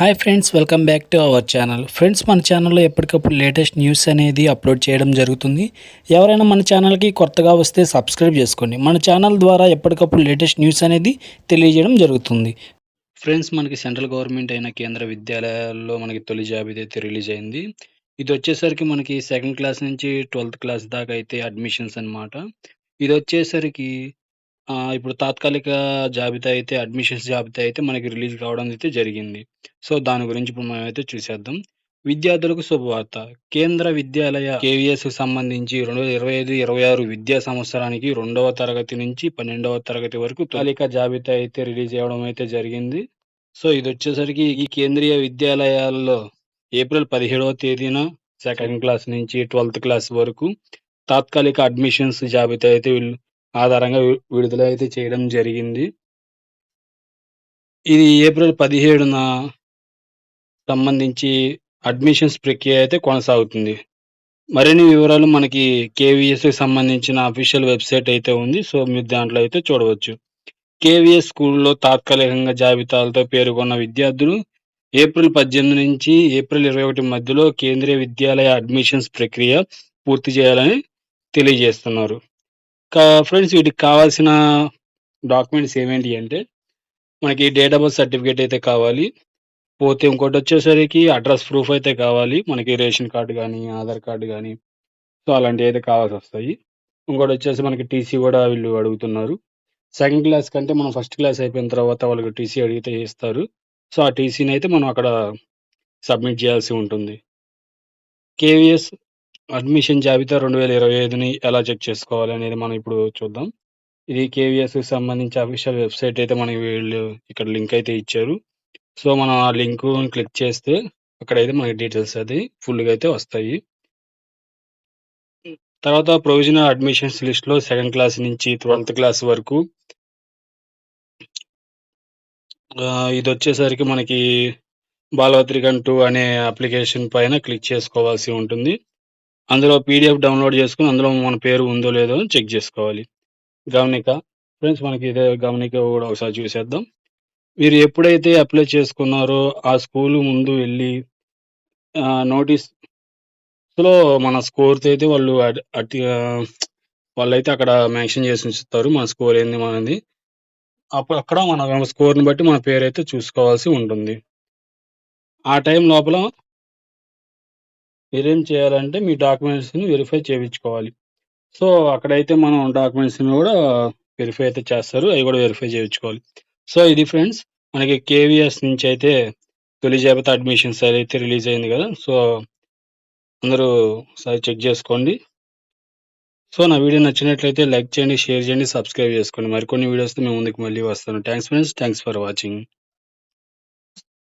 Hi friends welcome back to our channel. Friends మన ఛానల్లో ఎప్పటికప్పుడు లేటెస్ట్ న్యూస్ అనేది అప్లోడ్ చేయడం జరుగుతుంది. ఎవరైనా మన ఛానల్కి కొత్తగా వస్తే సబ్స్క్రైబ్ చేసుకోండి. మన ఛానల్ ద్వారా ఎప్పటికప్పుడు లేటెస్ట్ న్యూస్ అనేది తెలియజేయడం జరుగుతుంది. ఫ్రెండ్స్ మనకి సెంట్రల్ గవర్నమెంట్ అయిన కేంద్ర విద్యాలయాల్లో మనకి తొలి జాబితా అయితే రిలీజ్ అయింది. ఇది వచ్చేసరికి మనకి సెకండ్ క్లాస్ నుంచి ట్వెల్త్ క్లాస్ దాకా అయితే అడ్మిషన్స్ అన్నమాట. ఇది వచ్చేసరికి ఇప్పుడు తాత్కాలిక జాబితా అయితే అడ్మిషన్స్ జాబితా అయితే మనకి రిలీజ్ కావడం అయితే జరిగింది. సో, దాని గురించి ఇప్పుడు మనమైతే చూసేద్దాం. విద్యార్థులకు శుభవార్త. కేంద్ర విద్యాలయ కేవీఎస్‌కి సంబంధించి 2025, 26 విద్యా సంవత్సరానికి రెండవ తరగతి నుంచి 12వ తరగతి వరకు తాలిక జాబితా అయితే రిలీజ్ అవ్వడం అయితే జరిగింది. సో, ఇది వచ్చేసరికి ఈ కేంద్రీయ విద్యాలయాల్లో ఏప్రిల్ 17వ తేదీన సెకండ్ క్లాస్ నుంచి 12థ్ క్లాస్ వరకు తాత్కాలిక అడ్మిషన్స్ జాబితా అయితే వీళ్ళు ఆధారంగా విడుదల అయితే చేయడం జరిగింది. ఇది ఏప్రిల్ 17న సంబంధించి అడ్మిషన్స్ ప్రక్రియ అయితే కొనసాగుతుంది. మరిన్ని వివరాలు మనకి కేవీఎస్‌కి సంబంధించిన అఫీషియల్ వెబ్‌సైట్ అయితే ఉంది. సో, మీరు దాంట్లో అయితే చూడవచ్చు. కేవీఎస్ స్కూల్‌లో తాత్కాలికంగా జాబితాలతో పేర్కొన్న విద్యార్థులు ఏప్రిల్ 18 నుంచి ఏప్రిల్ 21 మధ్యలో కేంద్రీయ విద్యాలయ అడ్మిషన్స్ ప్రక్రియ పూర్తి చేయాలని తెలియజేస్తున్నారు. ఫ్రెండ్స్ వీటికి కావాల్సిన డాక్యుమెంట్స్ ఏమేంటి అంటే, మనకి డేట్ ఆఫ్ బర్త్ సర్టిఫికేట్ అయితే కావాలి. పోతే ఇంకోటి వచ్చేసరికి అడ్రస్ ప్రూఫ్ అయితే కావాలి. మనకి రేషన్ కార్డు కానీ ఆధార్ కార్డ్ కానీ సో, అలాంటివి అయితే కావాల్సి వస్తాయి ఇంకోటి వచ్చేసి మనకి టీసీ కూడా వీళ్ళు అడుగుతున్నారు. సెకండ్ క్లాస్ కంటే మనం ఫస్ట్ క్లాస్ అయిపోయిన తర్వాత వాళ్ళకి టీసీ అడిగితే ఇస్తారు. సో, ఆ టీసీనైతే మనం అక్కడ సబ్మిట్ చేయాల్సి ఉంటుంది. కేవీఎస్ అడ్మిషన్ జాబితా 2025ని ఎలా చెక్ చేసుకోవాలి అనేది మనం ఇప్పుడు చూద్దాం. ఇది కేవీఎస్‌కి సంబంధించి అఫీషియల్ వెబ్‌సైట్ అయితే మనకి వీళ్ళు ఇక్కడ లింక్ అయితే ఇచ్చారు. సో, మనం ఆ లింక్ క్లిక్ చేస్తే అక్కడైతే మనకి డీటెయిల్స్ అది ఫుల్‌గా అయితే వస్తాయి. తర్వాత ప్రొవిజనల్ అడ్మిషన్స్ లిస్ట్‌లో సెకండ్ క్లాస్ నుంచి 12థ్ క్లాస్ వరకు ఇది వచ్చేసరికి మనకి బాలవత్రికన్ టూ అనే అప్లికేషన్ పైన క్లిక్ చేసుకోవాల్సి ఉంటుంది. అందులో పీడిఎఫ్ డౌన్‌లోడ్ చేసుకుని అందులో మన పేరు ఉందో లేదో చెక్ చేసుకోవాలి. గమనిక ఫ్రెండ్స్ మనకి ఇదే గమనిక కూడా ఒకసారి చూసేద్దాం. మీరు ఎప్పుడైతే అప్లై చేసుకున్నారో ఆ స్కూల్ ముందు వెళ్ళి నోటీస్‌లో మన స్కోర్‌తో అయితే వాళ్ళు అడ్ వాళ్ళైతే అక్కడ మెన్షన్ చేసి ఉంచుతారు. మన స్కోర్ ఏంది మనది. అప్పుడు అక్కడ మన స్కోర్‌ని బట్టి మన పేరు అయితే చూసుకోవాల్సి ఉంటుంది. ఆ టైం లోపల మీరేం చేయాలంటే మీ డాక్యుమెంట్స్‌ని వెరిఫై చేయించుకోవాలి సో, అక్కడైతే మనం డాక్యుమెంట్స్‌ని కూడా వెరిఫై అయితే చేస్తారు. అవి కూడా వెరిఫై చేయించుకోవాలి సో, ఇది ఫ్రెండ్స్ మనకి కేవీఎస్ నుంచి అయితే తొలి జాబిత అడ్మిషన్స్ అయితే రిలీజ్ అయింది కదా సో, అందరూ సారి చెక్ చేసుకోండి సో, నా వీడియో నచ్చినట్లయితే లైక్ చేయండి, షేర్ చేయండి, సబ్స్క్రైబ్ చేసుకోండి. మరికొన్ని వీడియోస్‌తో మేము ముందుకు మళ్ళీ వస్తాను. Thanks friends. Thanks for watching.